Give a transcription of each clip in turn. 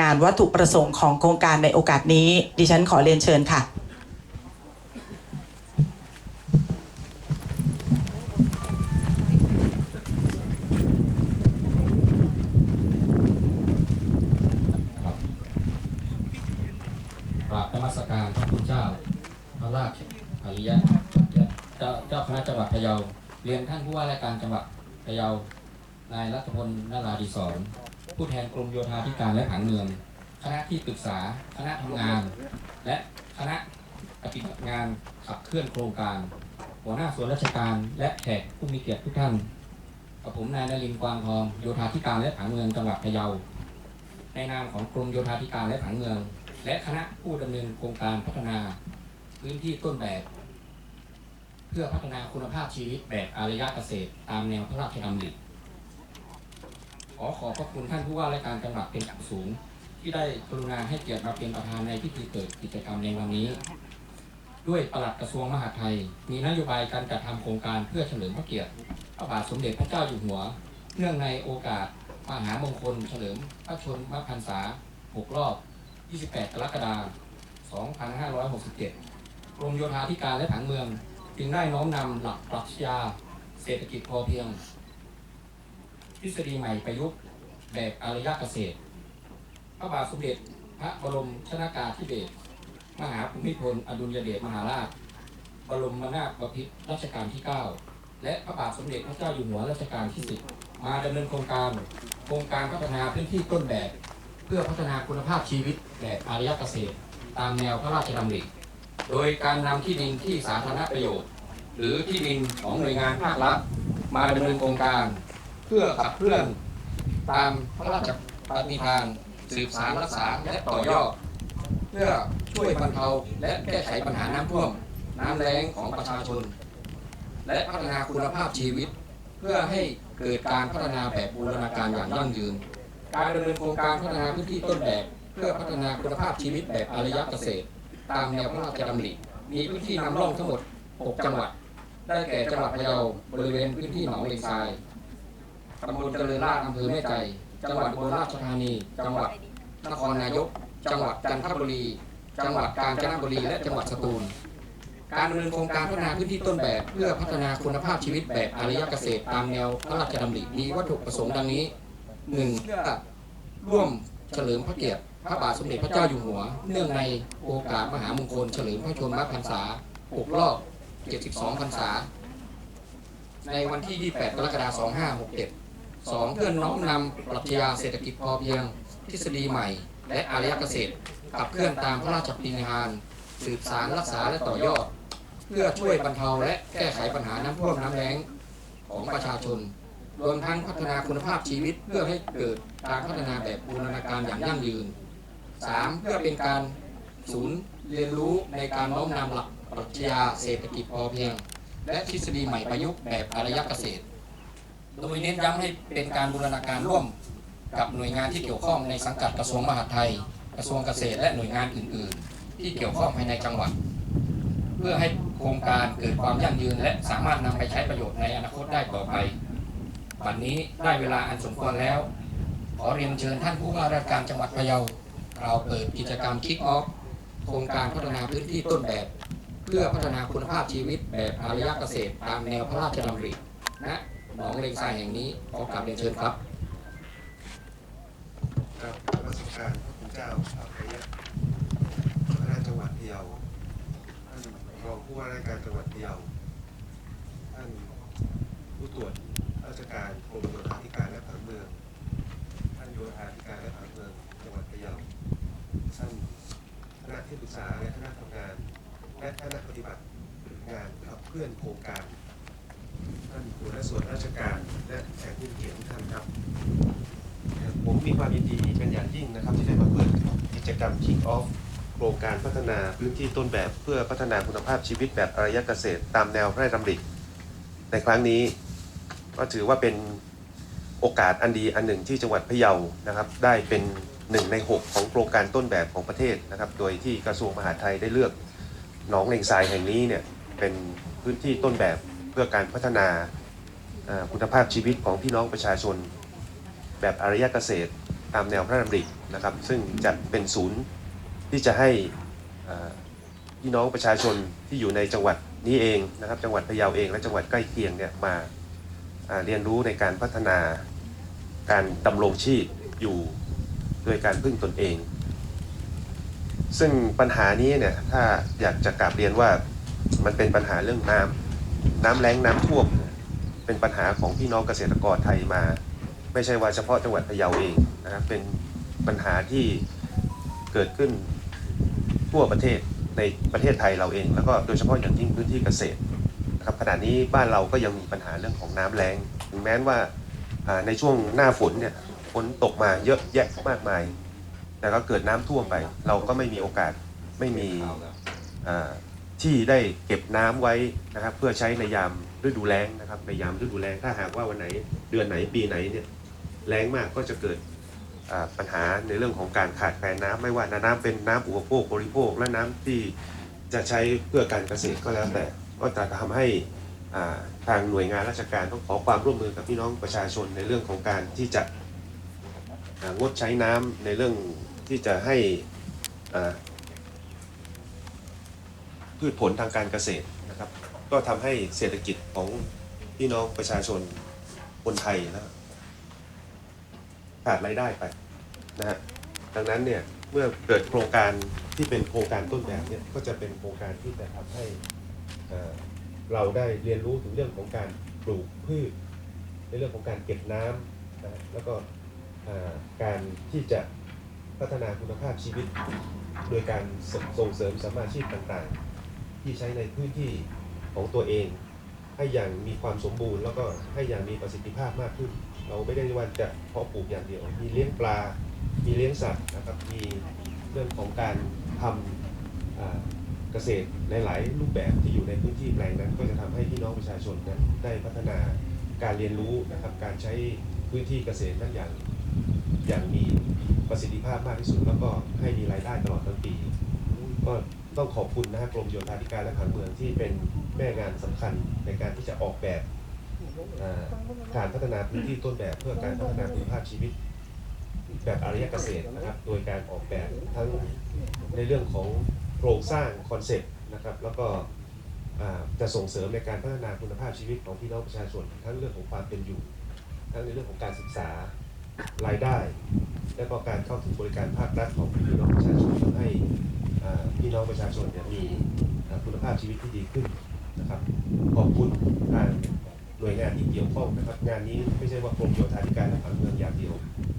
งานวัตถุประสงค์ของโครงการในโอกาสนี้ ดิฉันขอเรียนเชิญค่ะ กราบนมัสการพระคุณเจ้า พระราชอริยะเจ้าเจ้าคณะจังหวัดพะเยา เรียนท่านผู้ว่าราชการจังหวัดพะเยา นายรัฐพลนาราดิศร ผู้แทนกรมโยธาธิการและผังเมือง คณะที่ปรึกษา คณะทำงาน และคณะปฏิบัติงานขับเคลื่อนโครงการ หัวหน้าส่วนราชการและแขกผู้มีเกียรติทุกท่านกับผมนายนรินทร์กวางทองโยธาธิการและผังเมืองจังหวัดพะเยา ในนามของกรมโยธาธิการและผังเมือง และคณะผู้ดำเนินโครงการพัฒนา พื้นที่ต้นแบบ เพื่อพัฒนาคุณภาพชีวิตแบบอารยะเกษตร ตามแนวพระราชดำริ ขอขอบพระคุณท่านผู้ว่าราชการจังหวัดเป็นอย่างสูง ที่ได้กรุณาให้เกียรติมาเป็นประธานในพิธีเปิดกิจกรรมในวันนี้ ด้วยปลัดกระทรวงมหาดไทย มีนโยบายการจัดทำโครงการเพื่อเฉลิมพระเกียรติพระบาทสมเด็จพระเจ้าอยู่หัว เนื่องในโอกาสมหามงคล เฉลิมพระชนมพรรษา 6 รอบ 28 กรกฎาคม 2567 กรมโยธาธิการและผังเมือง จึงได้น้อมนำหลักปรัชญาเศรษฐกิจพอเพียง ทฤษฎีใหม่ประยุกต์แบบอารยเกษตร พระบาทสมเด็จพระบรมชนากาธิเบศรมหาภูมิพลอดุลยเดชมหาราช บรมนาถบพิตรรัชกาลที่ 9 และพระบาทสมเด็จพระเจ้าอยู่หัวรัชกาลที่ 10 มาดำเนินโครงการ โครงการพัฒนาพื้นที่ต้นแบบ เพื่อพัฒนาคุณภาพชีวิตแบบอารยเกษตร ตามแนวพระราชดำริ โดยการนำที่ดินที่สาธารณประโยชน์ หรือที่ดินของหน่วยงานภาครัฐมาดำเนินโครงการ เพื่อขับเคลื่อนตามพระราชปฏิภาณสืบสารรักษาและต่อยอด เพื่อช่วยบรรเทาและแก้ไขปัญหาน้ำท่วม น้ำแล้งของประชาชน และพัฒนาคุณภาพชีวิต เพื่อให้เกิดการพัฒนาแบบบูรณาการอย่างยั่งยืน การดำเนินโครงการพัฒนาพื้นที่ต้นแบบ เพื่อพัฒนาคุณภาพชีวิตแบบอารยเกษตร ตามแนวพระราชดำริมีพื้นที่นำร่องทั้งหมด 6 จังหวัด ได้แก่จังหวัดพะเยาบริเวณพื้นที่หนองเลงทราย ตำบลเจริญราษฎร์อำเภอแม่ใจ จังหวัดอุบลราชธานี จังหวัดนครนายก จังหวัดจันทบุรี จังหวัดกาญจนบุรี และจังหวัดสตูล การดำเนินโครงการพัฒนาพื้นที่ต้นแบบ เพื่อพัฒนาคุณภาพชีวิตแบบอารยเกษตรตามแนวพระราชดำริมีวัตถุประสงค์ดังนี้ 1. เพื่อร่วมเฉลิมพระเกียรติ พระบาทสมเด็จพระเจ้าอยู่หัว เนื่องในโอกาสมหามงคล เฉลิมพระชนมพรรษา6รอบ 72 พรรษา ในวันที่ 28 กรกฎาคม 2567 2. เพื่อนน้อมนำปรัชญาเศรษฐกิจพอเพียง ทฤษฎีใหม่ และอารยเกษตรขับเคลื่อนตามพระราชปฏิญาณสืบสารรักษาและต่อยอด เพื่อช่วยบรรเทาและแก้ไขปัญหาน้ำท่วมน้ำแล้งของประชาชน รวมทั้งพัฒนาคุณภาพชีวิตเพื่อให้เกิดการพัฒนาแบบบูรณาการอย่างยั่งยืน 3. เพื่อเป็นการศูนย์เรียนรู้ในการน้อมนำหลักปรัชญาเศรษฐกิจพอเพียง และทฤษฎีใหม่ประยุกต์แบบอารยเกษตร โดยเน้นย้ำให้เป็นการบูรณาการร่วมกับหน่วยงานที่เกี่ยวข้องในสังกัดกระทรวงมหาดไทย กระทรวงเกษตรและหน่วยงานอื่น ๆ ที่เกี่ยวข้องภายในจังหวัด เพื่อให้โครงการเกิดความยั่งยืน และสามารถนำไปใช้ประโยชน์ในอนาคตได้ต่อไปวันนี้ได้เวลาอันสมควรแล้ว ขอเรียนเชิญท่านผู้ว่าราชการจังหวัดพะเยาเราเปิดกิจกรรมคิกออฟโครงการพัฒนาพื้นที่ต้นแบบ เพื่อพัฒนาคุณภาพชีวิตแบบอารยเกษตรตามแนวพระราชดำริณ หนองเลงทรายแห่งนี้ขอกราบเรียนเชิญครับครับนมัสการพระคุณเจ้าชาวพระยะคณะจังหวัดพะเยาท่านรองผู้ว่าราชการจังหวัดพะเยาท่านผู้ตรวจราชการกรมโยธาธิการและผังเมือง ท่านโยธาธิการและผังเมืองจังหวัดพะเยาท่านคณะที่ปรึกษาและคณะทำงาน และคณะปฏิบัติงานขับเคลื่อนโครงการ ท่านหัวหน้าส่วนราชการและแขกผู้เกียรติทุกท่านครับ ผมมีความยินดีเป็นอย่างยิ่งนะครับที่ได้มาเปิดกิจกรรม Kick Off โครงการพัฒนาพื้นที่ต้นแบบเพื่อพัฒนาคุณภาพชีวิตแบบอารยเกษตร ตามแนวพระราชดำริในครั้งนี้ก็ถือว่าเป็นโอกาสอันดีอันหนึ่งที่จังหวัดพะเยานะครับ ได้เป็นหนึ่งใน 6 ของโครงการต้นแบบของประเทศนะครับ โดยที่กระทรวงมหาดไทยได้เลือกหนองเลงทรายแห่งนี้เนี่ยเป็นพื้นที่ต้นแบบเพื่อการพัฒนา คุณภาพชีวิตของพี่น้องประชาชน แบบอารยะเกษตรตามแนวพระราชดำรินะครับ ซึ่งจะเป็นศูนย์ที่จะให้พี่น้องประชาชนที่อยู่ในจังหวัดนี้เองนะครับ จังหวัดพะเยาเอง และจังหวัดใกล้เคียงเนี่ยมาเรียนรู้ในการพัฒนาการดำรงชีพอยู่โดยการพึ่งตนเอง ซึ่งปัญหานี้เนี่ยถ้าอยากจะกลับเรียนว่ามันเป็นปัญหาเรื่องน้ำน้ำแล้งน้ำท่วม เป็นปัญหาของพี่น้องเกษตรกรไทยมา ไม่ใช่ว่าเฉพาะจังหวัดพะเยาเองนะครับเป็นปัญหาที่เกิดขึ้นทั่วประเทศในประเทศไทยเราเอง แล้วก็โดยเฉพาะอย่างยิ่งพื้นที่เกษตรนะครับขณะนี้บ้านเราก็ยังมีปัญหาเรื่องของน้ำแล้งถึงแม้ว่าในช่วงหน้าฝนเนี่ยฝนตกมาเยอะแยะมากมาย แต่ก็เกิดน้ำท่วมไป เราก็ไม่มีโอกาสไม่มีอ่า ที่ได้เก็บน้ำไว้นะครับ เพื่อใช้ในยามฤดูแล้งนะครับในยามฤดูแล้งถ้าหากว่าวันไหนเดือนไหนปีไหนเนี่ยแล้งมากก็จะเกิดปัญหาในเรื่องของการขาดแคลนน้ำไม่ว่าน้ำเป็นน้ำอุปโภคบริโภค และน้ำที่จะใช้เพื่อการเกษตรก็แล้วแต่ก็จะทำให้ทางหน่วยงานราชการต้องขอความร่วมมือกับพี่น้องประชาชนในเรื่องของการที่จะงดใช้น้ำในเรื่องที่จะให้อ่า พืชผลทางการเกษตรนะครับ ก็ทำให้เศรษฐกิจของพี่น้องประชาชนคนไทยนะครับขาดรายได้ไปนะฮะดังนั้นเนี่ยเมื่อเกิดโครงการที่เป็นโครงการต้นแบบเนี่ยก็จะเป็นโครงการที่จะทำให้เราได้เรียนรู้ถึงเรื่องของการปลูกพืช ในเรื่องของการเก็บน้ำนะแล้วก็การที่จะพัฒนาคุณภาพชีวิต โดยการส่งเสริมสมมาชีพต่างๆ ที่ใช้ในพื้นที่ของตัวเอง ให้อย่างมีความสมบูรณ์ แล้วก็ให้อย่างมีประสิทธิภาพมากขึ้น เราไม่ได้ว่าจะเพาะปลูกอย่างเดียว มีเลี้ยงปลา มีเลี้ยงสัตว์นะครับมีเรื่องของการทำเกษตรหลายๆรูปแบบที่อยู่ในพื้นที่แปลงนั้น ก็จะทำให้พี่น้องประชาชนนั้นได้พัฒนาการเรียนรู้นะครับการใช้พื้นที่เกษตรนั้นอย่างอย่างมีประสิทธิภาพมากที่สุด แล้วก็ให้มีรายได้ตลอดทั้งปีก็ ต้องขอบคุณนะฮะกรมโยธาธิการและผังเมืองที่เป็นแม่งานสำคัญในการที่จะออกแบบการพัฒนาพื้นที่ต้นแบบเพื่อการพัฒนาคุณภาพชีวิต แบบอารยเกษตรนะครับ โดยการออกแบบทั้งในเรื่องของโครงสร้างคอนเซ็ปต์นะครับ แล้วก็จะส่งเสริมในการพัฒนาคุณภาพชีวิตของพี่น้องประชาชน ทั้งเรื่องของความเป็นอยู่ ทั้งในเรื่องของการศึกษารายได้ และก็การเข้าถึงบริการภาครัฐของพี่น้องประชาชนทำให้ พี่น้องประชาชนเนี่ยมีคุณภาพชีวิตที่ดีขึ้นนะครับขอบคุณทางหน่วยงานที่เกี่ยวข้องนะครับงานนี้ไม่ใช่ว่ากรมโยธาธิการและผังเมืองอย่างเดียว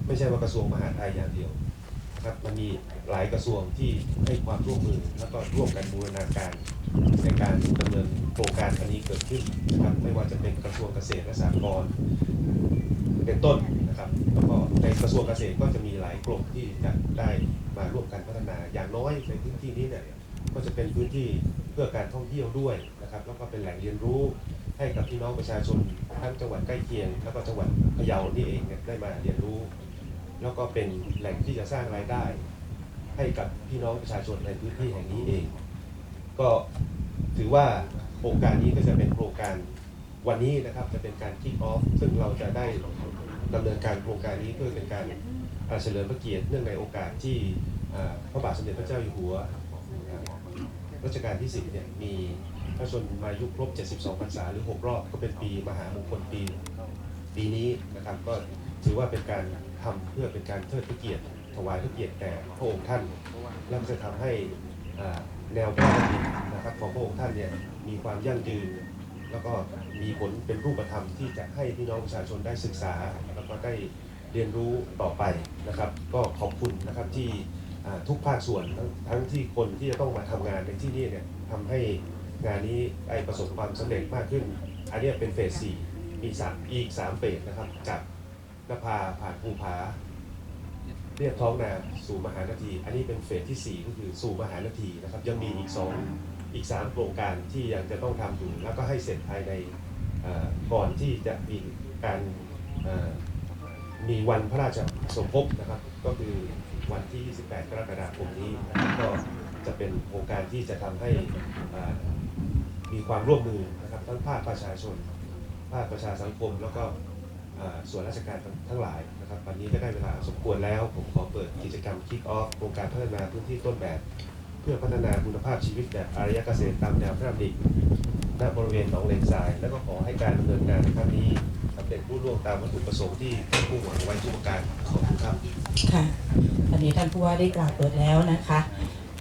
ไม่ใช่ว่ากระทรวงมหาดไทยอย่างเดียวนะครับมันมีหลายกระทรวงที่ให้ความร่วมมือแล้วก็ร่วมกันบูรณาการในการดำเนินโครงการอันนี้เกิดขึ้นนะครับไม่ว่าจะเป็นกระทรวงเกษตรและสหกรณ์เป็นต้น ในกระทรวงเกษตรก็จะมีหลายกลุ่มที่จะได้มาร่วมกันพัฒนา อย่างน้อยในพื้นที่นี้เนี่ยก็จะเป็นพื้นที่เพื่อการท่องเที่ยวด้วยนะครับแล้วก็เป็นแหล่งเรียนรู้ให้กับพี่น้องประชาชนทั้งจังหวัดใกล้เคียง แล้วก็จังหวัดพะเยานี่เองเนี่ยได้มาเรียนรู้ แล้วก็เป็นแหล่งที่จะสร้างรายได้ ให้กับพี่น้องประชาชนในพื้นที่แห่งนี้เอง ก็ถือว่าโครงการนี้ก็จะเป็นโครงการวันนี้นะครับจะเป็นการคิกออฟซึ่งเราจะได้ ดำเนินการโครงการนี้เพื่อเป็นการเฉลิมพระเกียรติเนื่องในโอกาสที่พระบาทสมเด็จพระเจ้าอยู่หัวรัชกาลที่10เนี่ยมีพระชนมายุครบ 72 พรรษาหรือ 6 รอบ ก็เป็นปีมหามงคลปี ปีนี้นะครับก็ถือว่าเป็นการทำเพื่อเป็นการเทิดพระเกียรติถวายพระเกียรติแด่พระองค์ท่าน และจะทำให้แนวพระราชดำรินะครับของพระองค์ท่านเนี่ยมีความยั่งยืน แล้วก็มีผลเป็นรูปธรรมที่จะให้พี่น้องประชาชนได้ศึกษา แล้วก็ได้เรียนรู้ต่อไปนะครับ ก็ขอบคุณนะครับที่ทุกภาคส่วนทั้งทั้งที่คนที่จะต้องมาทำงานในที่นี่เนี่ยทำให้งานนี้ได้ประสบความสำเร็จมากขึ้น อันนี้เป็นเฟสสี่มีสามอีกสามเฟสนะครับจากนภาผ่านภูผาเรียบท้องนาสู่มหานาที อันนี้เป็นเฟสที่ 4 ก็คือสู่มหานาทีนะครับยังมีอีก 2 อีก 3 โครงการที่ยังจะต้องทำอยู่แล้วก็ให้เสร็จภายในก่อนที่จะมีการมีวันพระราชสมภพนะครับ ก็คือวันที่ 28 กรกฎาคมนี้ก็จะเป็นโครงการที่จะทำให้มีความร่วมมือนะครับทั้งภาคประชาชน ภาคประชาสังคม แล้วก็ส่วนราชการทั้งหลายนะครับวันนี้ก็ได้เวลาสมควรแล้ว ผมขอเปิดกิจกรรม Kick Off โครงการพัฒนาพื้นที่ต้นแบบ เพื่อพัฒนาคุณภาพชีวิตแบบอารยเกษตรตามแนวพระราชดำริณบริเวณหนองเลงทราย แล้วก็ขอให้การดำเนินงานในครั้งนี้สำเร็จรุ่ล่วงตามวัตถุประสงค์ที่ท่านผู้หวังไว้ทุกประการขอบคุณครับ ค่ะอันนี้ท่านผู้ว่าได้กล่าวเปิดแล้วนะคะ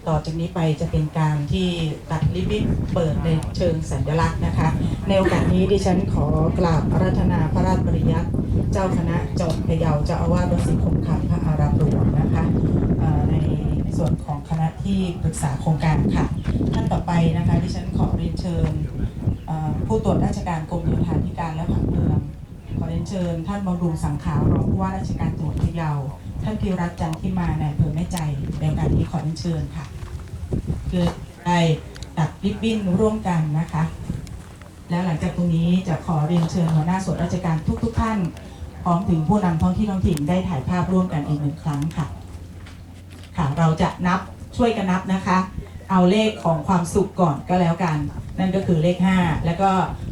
ต่อจากนี้ไปจะเป็นการที่ตัดลิบบิ้นเปิดในเชิงสัญลักษณ์นะคะ ในโอกาสนี้ดิฉันขอกราบอารัธนาพระราชปริยัติเจ้าคณะจังหวัดพะเยาเจ้าอาวาสวัดศรีคงคำพระอารามหลวงนะคะเอ่อในส่วนของ ที่ปรึกษาโครงการค่ะ ท่านต่อไปนะคะดิฉันขอเรียนเชิญผู้ตรวจราชการกรมโยธาธิการและผังเมืองขอเรียนเชิญ ท่านบำรุงสังขารรองผู้ว่าราชการจังหวัดพะเยาท่านพิรัตจันทิมาในอำเภอแม่ใจในโอกาสนี้ขอเรียนเชิญค่ะคือได้ตัดริบบิ้นร่วมกันนะคะ แล้วหลังจากตรงนี้จะขอเรียนเชิญหัวหน้าส่วนราชการทุก ๆ ท่าน พร้อมถึงผู้นำท้องที่ท้องถิ่นได้ถ่ายภาพร่วมกันอีกหนึ่งครั้งค่ะ ค่ะเราจะนับ ช่วยกันนับนะคะ เอาเลขของความสุขก่อนก็แล้วกัน นั่นก็คือเลข 5 แล้วก็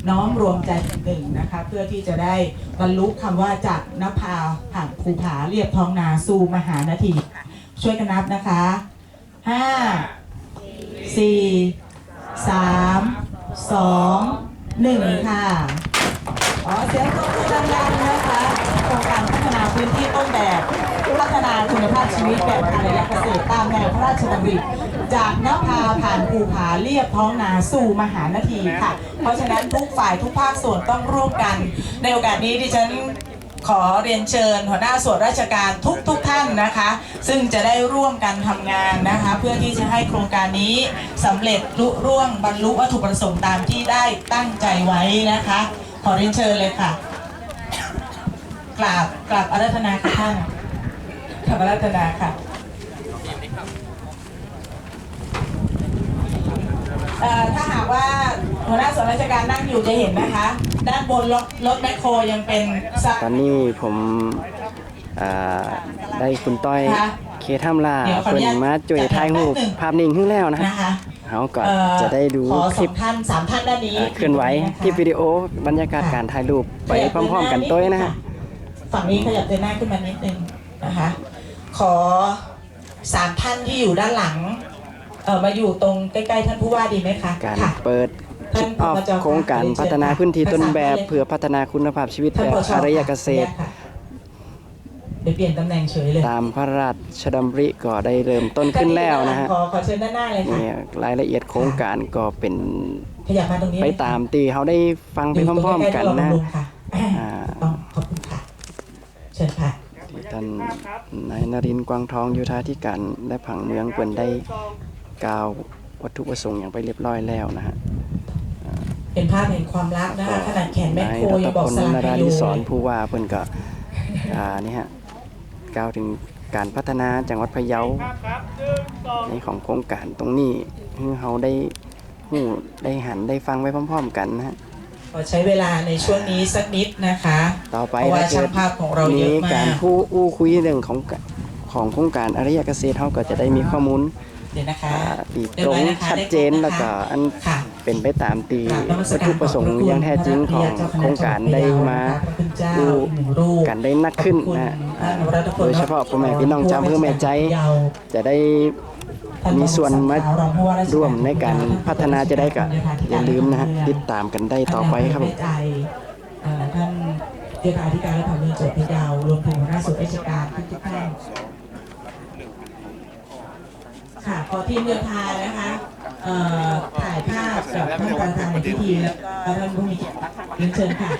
น้อมรวมใจเป็นหนึ่งนะคะ เพื่อที่จะได้บรรลุคำว่าจากนภาผ่านภูผาเรียบท้องนาสู่มหานาที ช่วยกันนับนะคะ 5 4 3 2 1 ค่ะขอเสียงปรบมือดังๆนะคะโครงการ พื้นที่ต้นแบบพัฒนาคุณภาพชีวิตแบบอารยเกษตรตามแนวพระราชดำริจากนภาผ่านภูผาเรียบท้องนาสู่มหานาทีค่ะ เพราะฉะนั้นทุกฝ่ายทุกภาคส่วนต้องร่วมกัน ในโอกาสนี้ดิฉันขอเรียนเชิญหัวหน้าส่วนราชการทุกทุกท่านนะคะ ซึ่งจะได้ร่วมกันทำงานนะคะ เพื่อที่จะให้โครงการนี้สำเร็จลุร่วงบรรลุวัตถุประสงค์ตามที่ได้ตั้งใจไว้นะคะ ขอเรียนเชิญเลยค่ะ กราบกราบอารัธนาค่ะท่านกราบอารัธนาค่ะเอ่อถ้าหากว่าหัวหน้าส่วนราชการนั่งอยู่จะเห็นนะคะ ด้านบนรถรถแมคโครยังเป็นสะตอนนี้ผมอ่าได้คุณต้อยค่ะเคทัมลาเดี๋ยวขออเพิ่นุนญาตมาจุยถ่ายรูปแป๊บหนึ่งภาพนิ่งขึ้นแล้วนะนะคะเขาก็เอ่อจะได้ดูขอคสลิอปงท่านสามท่านด้านนี้อ่าเคลื่อนไหวะะคลิปวิดีโอบรรยากาศการถ่ายรูปไปพร้อมๆกันต้วยนะฮะ ฝั่งนี้ขยับเดินหน้าขึ้นมานิดนึงนะคะ ขอสามท่านที่อยู่ด้านหลังเออมาอยู่ตรงใกล้ๆท่านผู้ว่าดีไหมคะการค่ะ เปิดคลิปออฟท่านผอโครงการพัฒนาพื้นที่ต้นแบบภาษาเพื่อพัฒนาคุณภาพชีวิตท่านแบบผชอารยเกษตรค่ะเดี๋ยวเปลี่ยนตำแหน่งเฉยเลย ตามพระราชดำริก็ได้เริ่มต้นขึ้นแล้วนะฮะขอขอเชิญด้านหน้าเลยค่ะเนี่ยรายละเอียดโครงการก็เป็นขยับมาตรงนี้ไปตามตีเขาได้ฟังไปพร้อมๆกันนะ ที่ท่านนายนรินทร์กวางทองโยธาธิการและผังเมืองเปิ่นได้กล่าววัตถุประสงค์อย่างไปเรียบร้อยแล้วนะฮะเป็นภาพแห่งความรักนะคะขนาดแขนแม่นายโครัยัตงบอกพลสลันกราอธิยู่สอนผู้ว่าเพิ่นก็อ่านี่ฮะกล่าวถึงการพัฒนาจังหวัดพะเยาในของโครงการตรงนี้ให้เขาได้หูได้หันได้ฟังไปพร้อม ๆ กันนะฮะข อใช้เวลาในช่วงนี้สักนิดนะคะต่อไปเพราะว่าถ้าเกิช่าดงภาพของเราเยมีอะมากการผู้อู้คุยเรื่องของของโครงการอารยเกษตรเขาก็จะได้มีข้อมูลเดี๋ยวนะคะอ่าตีตรงชัดเจนแล้วก็อันค่ะเป็นไปตามตีกราบนมัสวัตกาถุรประสงค์อย่างแท้จริงของโครงการได้มาพระคุณเจ้าดูอีกหนึ่งรูปกันได้นักขึ้นขอบคุณนะท่านรัตพลโดยเฉพาะพ่อแม่พี่น้องชาวอำเภอแม่ใจ จะได้ท่าน มีส่วนมาร่วมในการพัฒนาจะได้ก็อย่าลืมนะฮะติดตามกันได้ต่อไปครับผมท่านนายอำเภอแม่ใจเอ่อท่านเลขาธิการและผังเมืองจังหวัดพะเยารวมถึงหัวหน้าส่วนราชการทุกๆท่านค่ะขอทีมเรือพายนะคะเอ่อถ่ายภาพกับท่านประธานในพิธีแล้วก็ท่านผู้มีเกียรติเรียนเชิญค่ะ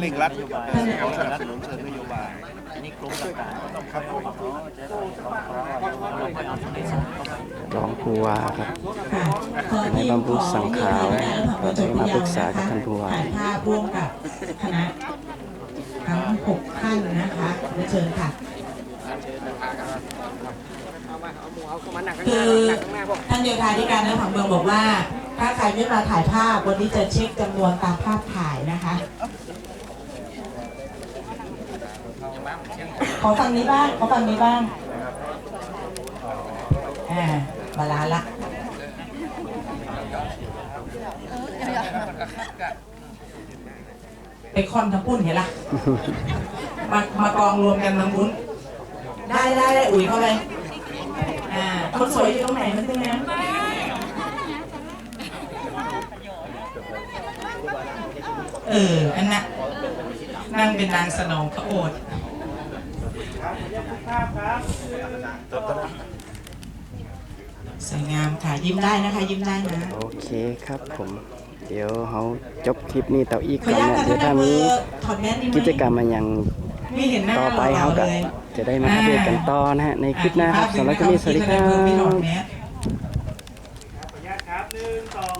เร่งรัดท่านสนับสนุนเชิญนโยบาย รองผู้ว่าครับในทีมบำรุงสังขารของก็ได้มาปรึกษากับท่านผู้ว่าถ่ายภาพร่วมกับคณะทั้งหกท่านนะคะเรียนเชิญค่ะคือท่านโยธาธิการและผังเมืองบอกว่า ถ้าใครไม่มาถ่ายภาพวันนี้จะเช็คจำนวนตามภาพถ่ายนะคะ ขอฝั่งนี้บ้าง ขอฝั่งนี้บ้าง อ่าบาลานละไปคอนทั้งปุ้นเห็นละมามากองรวมกันทั้งปุ้น ได้ได้ได้อุ๋ยเข้าไปอ่าคนสวยอยู่ตรงไหนมันเป็นไงเออ อันน่ะนั่งเป็นนางสนองพระโอษฐ์ สวยงามค่ะยิ้มได้นะคะ ยิ้มได้นะโอเคครับผม เดี๋ยวเขาจบคลิปนี้ต่ออีกขอก่ออนนุญาตนะค่ะเดี๋ยวท่าถ้านอำเภมีอถอดแมสดีไหมกิจกรรมมายังไม่เห็นหน้าต่อไปหล่เขาๆก็เลยจะได้มาอัปเดตกันต่อนะฮะ ในคลิปหน้าครับสำหรับคลิปนี้สวัสดีครัอะอีกภาพหนึ่งนะคะที่ท่านอำเภอไม่ถอดบแมส